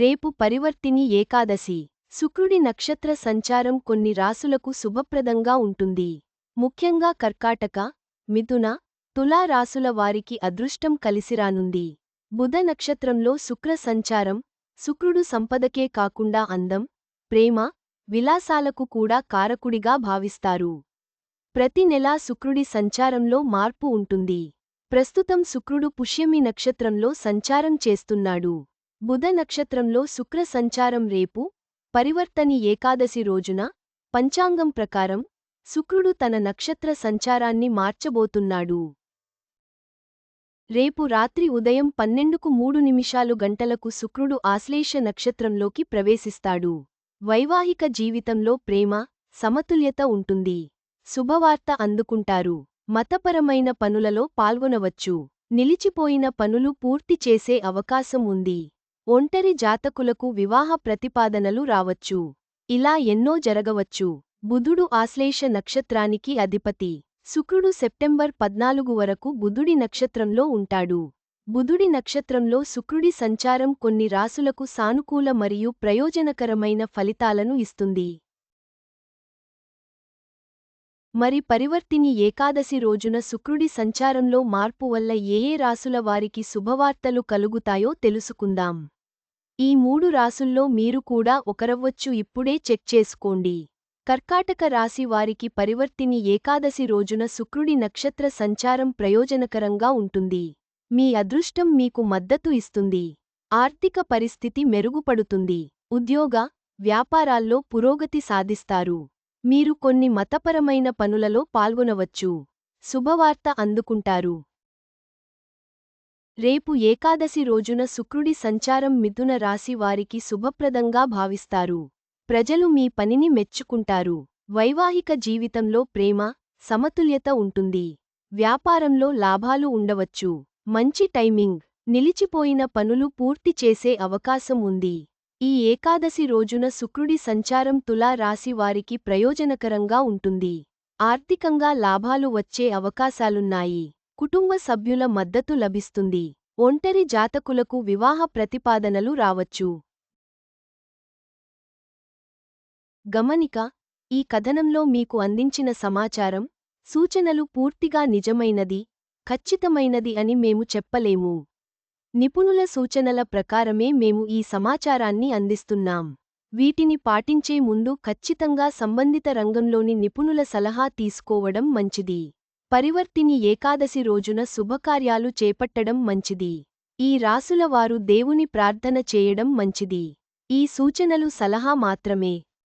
రేపు పరివర్తిని ఏకాదశి. శుక్రుడి నక్షత్ర సంచారం కొన్ని రాసులకు శుభప్రదంగా ఉంటుంది. ముఖ్యంగా కర్కాటక మిథున తులా రాసుల వారికి అదృష్టం కలిసిరానుంది. బుధ నక్షత్రంలో శుక్ర సంచారం శుక్రుడు సంపదకే కాకుండా అందం ప్రేమ విలాసాలకు కూడా కారకుడిగా భావిస్తారు. ప్రతి నెలా శుక్రుడి సంచారంలో మార్పు ఉంటుంది. ప్రస్తుతం శుక్రుడు పుష్యమి నక్షత్రంలో సంచారం చేస్తున్నాడు. బుధ నక్షత్రంలో శుక్ర సంచారం రేపు పరివర్తని ఏకాదశి రోజున పంచాంగం ప్రకారం శుక్రుడు తన నక్షత్ర సంచారాన్ని మార్చబోతున్నాడు. రేపు రాత్రి ఉదయం పన్నెండుకు మూడు నిమిషాలు గంటలకు శుక్రుడు ఆశ్లేష నక్షత్రంలోకి ప్రవేశిస్తాడు. వైవాహిక జీవితంలో ప్రేమ సమతుల్యత ఉంటుంది. శుభవార్త అందుకుంటారు. మతపరమైన పనులలో పాల్గొనవచ్చు. నిలిచిపోయిన పనులు పూర్తి చేసే అవకాశం ఉంది. ఒంటరి జాతకులకు వివాహ ప్రతిపాదనలు రావచ్చు. ఇలా ఎన్నో జరగవచ్చు. బుధుడు ఆశ్లేష నక్షత్రానికి అధిపతి. శుక్రుడు సెప్టెంబర్ పద్నాలుగు వరకు బుధుడి నక్షత్రంలో ఉంటాడు. బుధుడి నక్షత్రంలో శుక్రుడి సంచారం కొన్ని రాసులకు సానుకూల మరియు ప్రయోజనకరమైన ఫలితాలను ఇస్తుంది. మరి పరివర్తిని ఏకాదశి రోజున శుక్రుడి సంచారంలో మార్పు వల్ల ఏ ఏ రాసుల వారికి శుభవార్తలు కలుగుతాయో తెలుసుకుందాం. ఈ మూడు రాసుల్లో మీరు కూడా ఒకరవ్వచ్చు ఇప్పుడే చెక్ చేసుకోండి. కర్కాటక రాశి వారికి పరివర్తిని ఏకాదశి రోజున శుక్రుడి నక్షత్ర సంచారం ప్రయోజనకరంగా ఉంటుంది. మీ అదృష్టం మీకు మద్దతు ఇస్తుంది. ఆర్థిక పరిస్థితి మెరుగుపడుతుంది. ఉద్యోగ వ్యాపారాల్లో పురోగతి సాధిస్తారు. మీరు కొన్ని మతపరమైన పనులలో పాల్గొనవచ్చు. శుభవార్త అందుకుంటారు. రేపు ఏకాదశి రోజున శుక్రుడి సంచారం మిథున రాశి వారికి శుభప్రదంగా భావిస్తారు. ప్రజలు మీ పనిని మెచ్చుకుంటారు. వైవాహిక జీవితంలో ప్రేమ సమతుల్యత ఉంటుంది. వ్యాపారంలో లాభాలు ఉండవచ్చు. మంచి టైమింగ్ నిలిచిపోయిన పనులు పూర్తి చేసే అవకాశం ఉంది. ఈ ఏకాదశి రోజున శుక్రుడి సంచారం తులా రాశి వారికి ప్రయోజనకరంగా ఉంటుంది. ఆర్థికంగా లాభాలు వచ్చే అవకాశాలున్నాయి. కుటుంబ సభ్యుల మద్దతు లభిస్తుంది. ఒంటరి జాతకులకు వివాహ ప్రతిపాదనలు రావచ్చు. గమనిక ఈ కథనంలో మీకు అందించిన సమాచారం సూచనలు పూర్తిగా నిజమైనది ఖచ్చితమైనది అని మేము చెప్పలేము. నిపుణుల సూచనల ప్రకారమే మేము ఈ సమాచారాన్ని అందిస్తున్నాం. వీటిని పాటించే ముందు ఖచ్చితంగా సంబంధిత రంగంలోని నిపుణుల సలహా తీసుకోవడం మంచిది. పరివర్తిని ఏకాదశి రోజున శుభకార్యాలు చేపట్టడం మంచిది. ఈ రాసులవారు దేవుని ప్రార్థన చేయడం మంచిది. ఈ సూచనలు సలహా మాత్రమే.